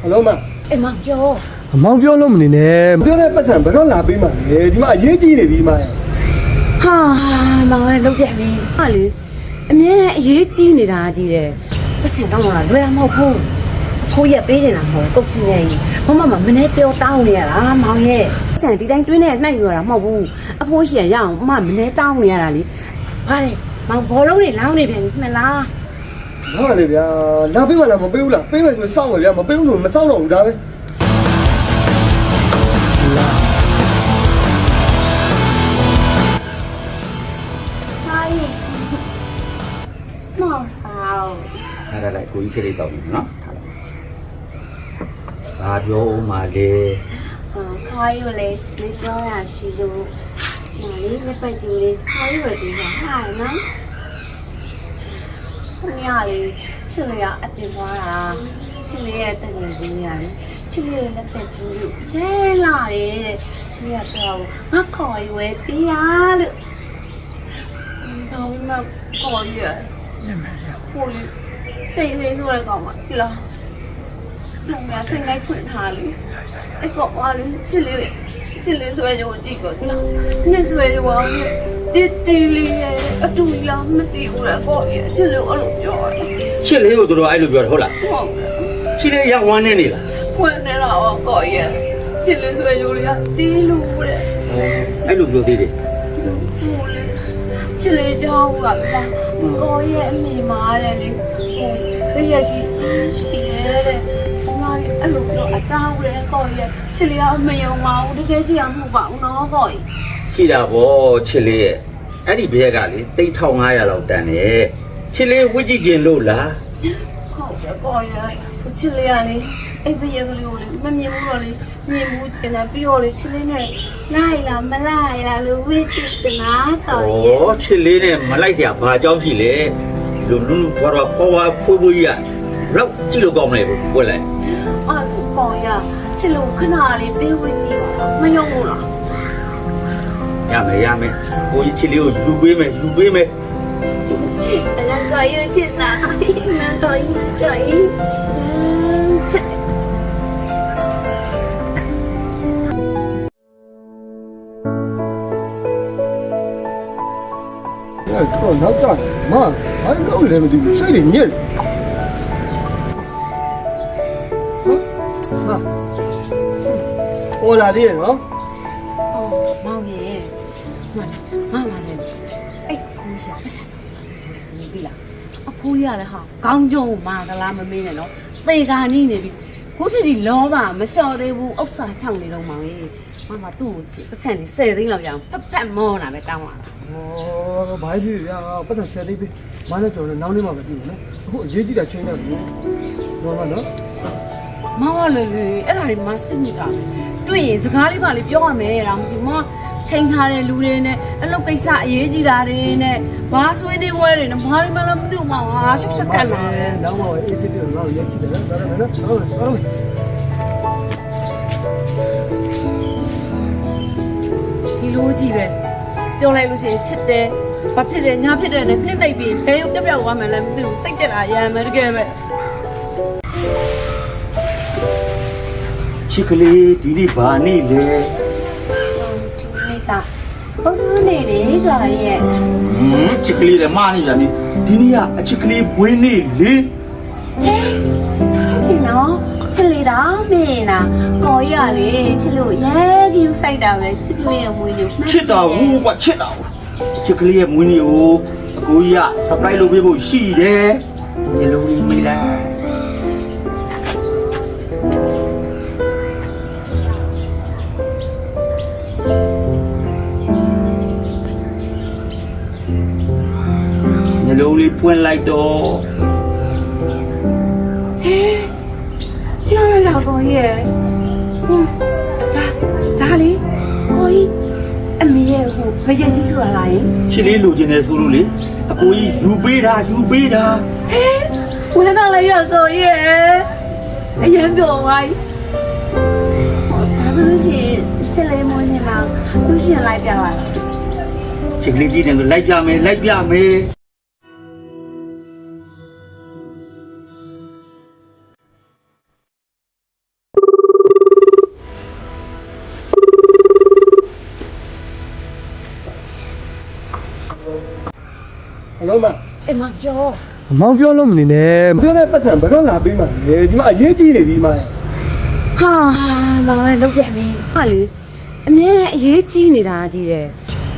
ဟယ်လိုမအိမ်မပြောအမောင်ပြောလို့မနေနဲ့ပြောတဲ့ပတ်စံဘယ်တော့လာပေးမှာလဲဒီမှာအရေးကြီးနေပြီမရဲ့ဟာမောင်လည်းလုတ်ပြပြီဟာလေအမြဲတမ်းအရေးကြီးနေတာကြီးတယ်ပတ်စင်တောင်းလာလွယ်မဟုတ်ဘူးအဖိုးရက်ပေးနေတာမဟုတ်ကုတ်စီနေကြီးမမမမနေ့ပြောတောင်းနေရတာမောင်ရဲ့ပတ်စံဒီတိုင်းတွင်းနဲ့နှိုက်ရတာမဟုတ်ဘူးအဖိုးရှင်ရအောင်မမနေ့တောင်းနေရတာလေဟာလေမောင်ဘောလုံးတွေလောင်းနေပြန်ပြီမလား ဟာလေဗျာလာပေးမှလားမပေးဘူးလားပေးမယ်ဆိုရင်စောင့်မယ်ဗျာမပေးဘူးဆိုရင်မစောင့်တော့ဘူးဒါပဲဟာမောင်ဆောင်ထားထားလိုက်ကိုကြီးစိတ်လေးတောက်ပြီနော်ထားလိုက်ဘာပြောဦးမှာလဲခိုင်းရလေချစ်ပြောရရှိလို့မာလေးလက်ပတ်ကြီးလေးခိုင်းရဒီမှာဟာနော် ခမရလေးချစ်လေးကအတင်သွားတာချစ်လေးရဲ့တငယ်ကြီးရတယ်ချစ်လေးရဲ့လက်ပတ်ကြီးလို့ချဲလာတယ်တဲ့ချစ်လေးကတော့ငါခေါ်ရွယ်ပြရလို့တော့မခေါ်ရွယ်ကိုလေးစိတ်လေးဆိုရကောင်မလားတော့မစိတ်လိုက်ဖွင့်ထားလေအဲ့ကောပါလေချစ်လေးချစ်လေးဆွဲကြကိုကြည့်ပါလားနှစ်ဆွဲကြပါတီတီလေးရဲ့ အတူလားမသိဘူးလားပေါ့ရဲ့ချစ်လေးအဲ့လိုပြောတယ်ချစ်လေးကိုတို့အဲ့လိုပြောတယ်ဟုတ်လားဟုတ်ချစ်လေးရဝမ်းနေနေလားဖွင့်နေတာပေါ့ပေါ့ရဲ့ချစ်လေးဆွဲကြလေးကတီးလို့တဲ့အဲ့လိုပြောသေးတယ်ဟုတ်လေချစ်လေးကြောင်းကပါကိုရဲ့အမိမားတယ်လေဟိုခရကြီးကြီးရှိရဲ့တဲ့ငါလည်းအဲ့လိုပြောအကြောင်းလေကိုရဲ့ချစ်လေးကမယုံပါဘူးတကယ်ရှိအောင်မဟုတ်ပါဘူးနော်ကိုရဲ့ရှိတာဗောချစ်လေးရဲ့ အဲ့ဒီဘရက်ကလေတိတ်1500လောက်တန်တယ်ချစ်လေးဝစ်ကြည့်ခြင်းလို့လားဟုတ်ကဲ့ပေါ်ရချစ်လေးကလေအဲ့ဘရက်ကလေးကိုလေမမြင်ဘူးတော့လေမြင်ဘူးချင်တာပြီးတော့လေချစ်လေးနဲ့လိုက်လားမလိုက်လားလို့ဝစ်ကြည့်ချင်တာတော်ရဩချစ်လေးနဲ့မလိုက်ရဘာအကြောင်းရှိလဲလူလူဖွာဖွာဖွာဖွေးဖွေးရလောက်ကြည့်လို့ကောင်းမလဲဝက်လိုက်အဲ့ဆိုပေါ်ရချစ်လို့ခဏလေးပေးဝစ်ကြည့်ပါမယုံဘူးလား ရမယ်ရမယ်ကိုကြီးချစ်လေးကိုယူပေးမယ်ယူပေးမယ်အဲ့ဒါကောရချစ်တာနာတော့ရကြိချစ်အဲ့တော့နောက်ကြတယ်မဘာလို့လဲမသိဘူးစိတ်တွေညစ်ဟာဟိုလာ လေးရနော်အော်မောင်ရဲ့မမမလည်းအဲ့ကိုရှာပတ်စံနေပြီလားအဖိုးရလည်းဟာကောင်းကြုံမာကလားမမေးနဲ့နော်သေကာနီးနေပြီခုတည်းလောပါမလျှော်သေးဘူးဥစ္စာချောင်းနေတော့မောင်ရဲ့မမသူ့ကိုစီပတ်စံနေ10သိန်းလောက်ရအောင်ပတ်ပတ်မောတာပဲတောင်းလာတာဩဘာဖြစ်ဗျာပတ်သက်ဆယ်လေးပေးမနဲ့ကျွန်တော်နောက်နေ့မှမသိဘူးနော်အခုအရေးကြီးတာချိန်တော့ဘူးဘောမနော်မောင်ကလေလေအဲ့ဒါတွေမစစ်မိတာတွေ့ရင်စကားလေးပါလေးပြောရမယ်တော့မရှိဘူးမ ချိန်ထားတဲ့လူတွေနဲ့အလုပ်ကိစ္စအရေးကြီးတာတွေနဲ့ဘာဆွေးနေဝဲတွေနဲ့ဘာတွေမှလည်းမသိဘူးမောင်ဟာရှုပ်ရှက်ကန်လာတယ်နောက်မှအေးစစ်တယ်တော့ရက်ကြည့်တယ်နော်ဒါရမယ်နော်ဟုတ်ဟုတ်ဒီလိုကြီးပဲပြောလိုက်လို့ရှိရင်ချစ်တယ်ဘာဖြစ်တယ်ညာဖြစ်တယ်နဲ့ခင်းသိပ်ပြီးဘယ်ရောက်ပြောက်သွားမှလည်းမသိဘူးစိတ်တက်လာရမ်းမယ်တကယ်ပဲချစ်ကလေးဒီနေ့ဘာနေ့လဲဒီနေ့က ဘုရားနေလေကြာရဲ့ဟမ်ချစ်ကလေးလည်းမနေပြန်ပြီဒီနေ့ကအချစ်ကလေးဘွေးနေ့လေဒီနော်ချစ်လေတာမင်းနာကိုရလေချစ်လို့ရဲကြီးစိုက်တာပဲချစ်ကလေးရဲ့မွေးလို့ချစ်တာဘူးကွာချစ်တာဘူးချစ်ကလေးရဲ့မွေးနေ့ကိုအကိုကြီးက surprise လုပ်ပေးဖို့ရှိတယ်ညလုံးကြီးမိလိုက် ဖွင့်လိုက်တော့လာလာကိုရဲ့ဟိုဒါဒါလေကိုကြီးအမေရဲ့ဟိုဘယက်ကြီးဆိုတာလားယင်ချစ်လေးလိုချင်တယ်ဆိုလို့လေအကိုကြီးယူပေးတာယူပေးတာဟဲဝယ်တော့လည်းရကိုရဲ့အရင်ပြောသွားပြီဒါဆိုလို့ရှိရင်ချစ်လေးမွေးနေမှာလူရှင်လိုက်ပြပါလား ချစ်ကလေးကြီးတယ်ဆိုလိုက်ပြမယ်လိုက်ပြမယ် မအိမ်မပြောမောင်ပြောလို့မနေနဲ့ပြောတဲ့ပတ်စံဘယ်တော့လာပေးမှာလဲဒီမှာအရေးကြီးနေပြီမဟာမောင်လည်းလုပ်ပြပြီဟာလေအမြဲတမ်းအရေးကြီးနေတာကြီးတယ်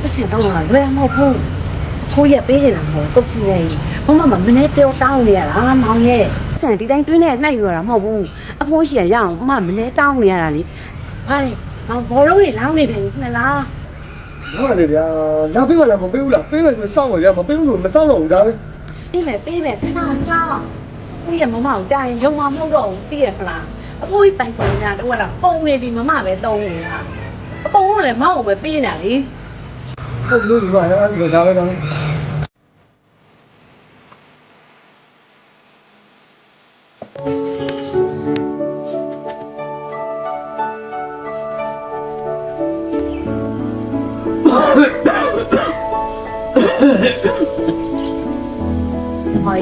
ပတ်စံတော့လွယ်မဟုတ်ဘူးဖိုးရပေးနေတာမဟုတ်ကုတ်ကြည့်နေဘမမမနေ့တောတောင်းနေရတာမောင်ရဲ့ဆန်ဒီတိုင်းတွင်းနဲ့နှိုက်ရတာမဟုတ်ဘူးအဖိုးရှိရရအောင်မမနေ့တောင်းနေရတာလေဟာလေမောင်ဘောလုံးတွေလောင်းနေတယ်နှစ်လား ဟုတ်တယ်ဗျာလာပေးမလားမပေးဘူးလားပေးမယ်ဆိုစောင့်ပါဗျာမပေးဘူးဆိုမစောင့်တော့ဘူးဒါပဲပေးမယ်ပေးမယ်ခဏစားဖိုးရမမကိုကြားရင်ရုံမမဟုတ်တော့ဘူးသိရခလားအဖိုးကြီးပိုင်ဆိုင်နေတာတော့ကတော့ပုံနေပြီမမပဲတုံးနေတာအပုံကလည်းမောင်ကိုပဲပေးနေတာလေဟုတ်လို့ဒီမှာအဲ့ဒါဒါပဲဒါ ပဲဟို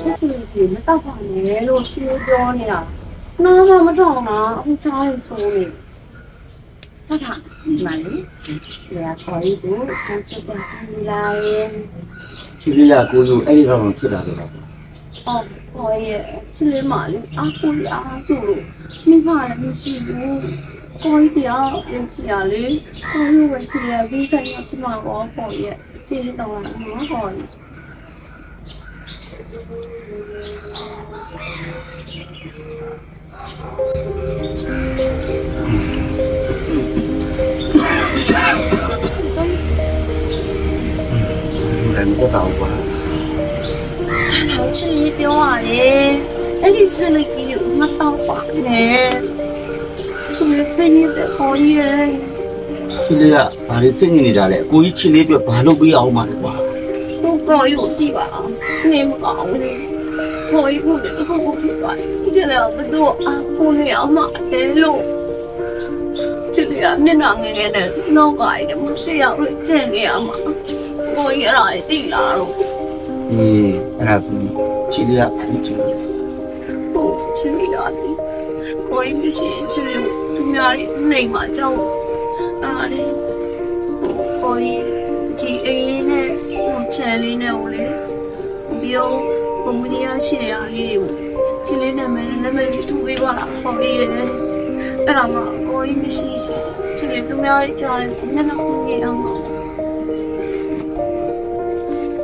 ချက်စီကြီးမတော့ပါနဲ့လို့ရှင်းပြောနေတာနားမမတော့တာအခုချားရဆိုနေဆက်တာမှန်လေဆရာခေါ်ရည်ကိုချမ်းစတဲ့စီလာရင်ချီလေးရကိုယူအဲ့ဒီတော့ဖြစ်လာတယ်တော့အော်ခေါ်ရည်ချစ်လေးမလေးအားကိုရအားဆိုလို့မိမလည်းမရှိဘူး ကိုကြီးတရားဝင်ချီရလေကိုကြီးဝင်ချီရပြီးဆိုင်ရဖြစ်မှာပေါ့ပေါ့ရဲ့စီးတော့လာနော်ဟော်လည်းမတော်ဘူး။ဟောချီပြောရတယ်။အဲ့ဒီစလိကြီးကိုငါတော့ပါတယ်။ ချစ်စိတ်နဲ့ပေါ်ကြီးရယ်ဒီလေကဘာလို့စိတ်ညစ်နေတာလဲအကိုကြီးချစ်လေးအတွက်ဘာလုပ်ပေးအောင်မလဲကွာကိုပေါ်ယူကြည့်ပါအောင်နေမကောင်းဘူးပေါ်ယူကိုကိုကိုဖြစ်သွားချစ်လည်းဘယ်သူအကူနဲ့အမအတဲလို့ချစ်လေးကမျက်နှာငယ်ငယ်နဲ့နှောက်ကိုင်းတယ်မသိရဘူးကျင်နေရမှာပေါ်ရတာတိလာတော့အေးအဲ့ဒါဆိုချစ်လေးကအဲ့ဒီချစ်လေးဟုတ်ချစ်လေးရတယ်ကိုင်းမရှိချစ်လေး များကြီးနေမှာကြောက်အားလေကိုကြီးဒီအိမ်လေးနဲ့ဟိုချန်လေးနဲ့ဟိုလေပြီးတော့ကွန်မြူနတီရှယ်ယာလေးကိုချစ်လေးနာမည်နာမည်ကြီးထူပေးပါလားခေါ်ပေးရဲအဲ့ဒါမှကိုကြီးမရှိစီချစ်လေးသူများကြီးကြားတယ်မျက်နှာကိုငြိမ်အောင်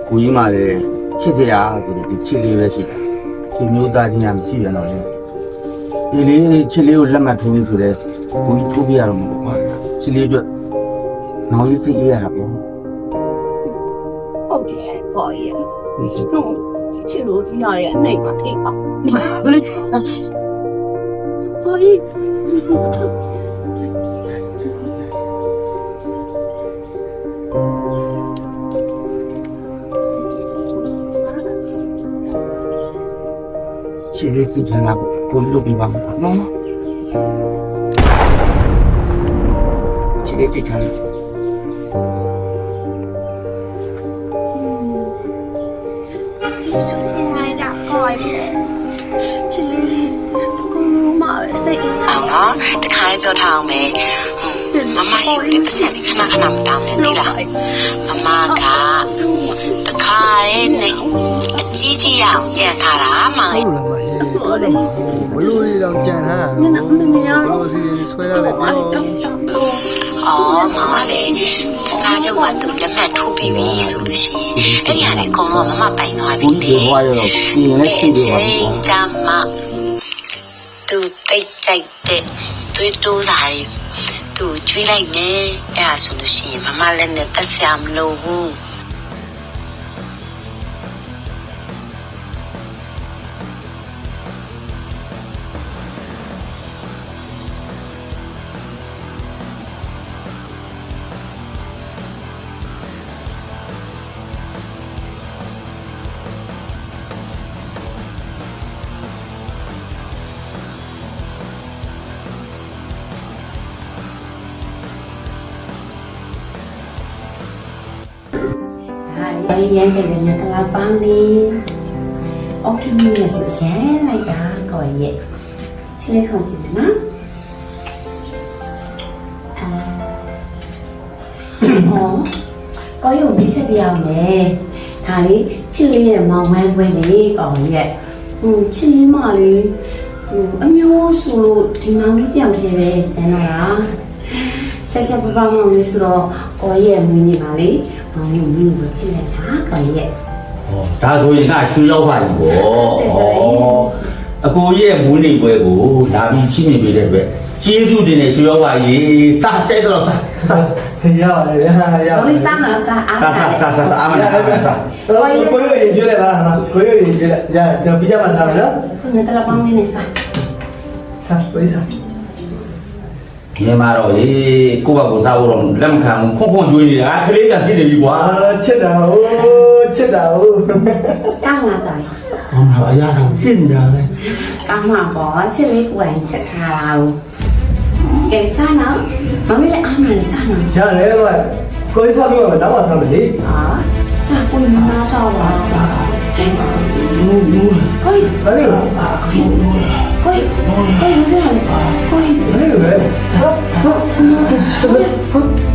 ကိုကြီးမှလည်းချစ်စရာဆိုပြီးဒီချစ်လေးပဲရှိတယ်ရှင်မျိုးသားချင်းကမရှိပြန်တော့လေဒီလေးချစ်လေးကိုလက်မှတ်ထိုးပြီးဆိုတဲ့ ကိုကြီးထိုးပြရတော့မှာကွာချစ်လေးအတွက်နောက်ရေးစိတ်အေးရတာပေါ့ဟုတ်တယ်ကိုကြီးဒီစိတ်ဟုတ်ချီလို့ကြီးရရဲ့နေမှာထိ ပါကိုကြီးချစ်လေးစိတ်ချမ်းသာဖို့ကိုကြီးလုပ်ပြီးပါမှာနော်ချစ်လေးစိတ်ချမ်းသာကျေးဇူးတင်လိုက်တာကိုကြီးချီလေးကိုလိုမှစိတ်အေးရအောင်နော်တခါလေးပြောထားအောင်မယ်မမ ရှိဘူးလေပတ်စံခဏခဏမတောင်းနဲ့သိလားမမကတခါလေးနဲ့အကြီးကြီးရအောင်ကြံထားတာမောင်ဟုတ်လားမဟေးဘလို့လေးတော့ကြံထားတာမျက်နှာမမြင်ရဘတော့လို့စီဆွဲရလဲဘာပြောလဲကြောက်ကြောက်တော့အော်မောင်ကလေစားချုပ်ကသူလက်မှတ်ထိုးပြီးပြီဆိုလို့ရှိရင်အဲ့ဒီဟာလေအကုန်လုံးမမပိုင်သွားပြီကိုကြီးလေတွေဟောရတော့ပြင်လည်းသိတယ်ပါချိန်ကြမှာသူတိတ်ကြိုက်တဲ့သွေးတိုးတာတွေသူကျွေးလိုက်မယ်အဲ့ဒါဆိုလို့ရှိရင်မမလည်းနဲ့တက်ဆရာမလို့ဘူး ဟာရမ်းကျင်တဲ့ငါကလာပန်းလေးအော်ကင်းရဲ့ဆိုရမ်းလိုက်တာကိုရဲ့ချစ်လေးခေါ်ကြည့်တယ်နော်အာဟောကကိုရုံဒီဆက်ပြရမယ်ဒါလေးချစ်လေးရဲ့မောင်မိုင်းပွဲလေးကောင်ရဲ့ဟိုချစ်လေးမလေးဟိုအမျိုးဆိုလို့ဒီမောင်လေးပြောင်းထဲပဲကျန်တော့လား ဆက်ဆက်ပပမောင်လေးဆိုတော့ကိုရဲ့မင်းနေပါလေမောင်လေးမင်းနေပါဖြစ်နေတာကောင်ရဲ့ဟောဒါဆိုရင်ငါရွှေရောက်ပါပြီပေါ့ဟုတ်တယ်ဩအကိုရဲ့မွေးနေ့ပွဲကိုလာပြီးချိမြင်ပေးတဲ့အတွက်ကျေးဇူးတင်တဲ့ရွှေရောက်ပါရေစားကြိုက်တော့စားစားရပါတယ်ဗျာရမောင်လေးစားမလားစားအားစားစားစားစားအမနာစားတော့ကိုရရင်ကြည့်လိုက်ပါဟာကိုရရင်ကြည့်လိုက်ရကျွန်တော်ပြကြမှာစားမယ်နော်ခုနကတည်းကပေါင်းနေစားဟာကိုရစား မြင်မာတော့ရေကိုယ့်ဘက်ကိုစားဖို့တော့လက်မခံဘူးခွန့်ခွန့်ကျွေးနေတာခလေးကပြည့်နေပြီကွာအာချစ်တာဟိုချစ်တာဟိုကောင်းလားကောင်ဟောမှာအရာတော့ပြည့်နေတာလေကောင်းမှာပေါ့ချစ်လေးကိုယ်တိုင်ချက်ထားတာကိုကဲစားနော်မောင်လေးလည်းအားမလေးစားနော်ရတယ်ဗျကိုရစားပြီးတော့နောက်မှစားမယ်လေဟာစားကိုမနာစားပါဟဲ့နူးနူးဟိုးဘာ လို့လဲဟိုးဟိုးဟိုးဟိုး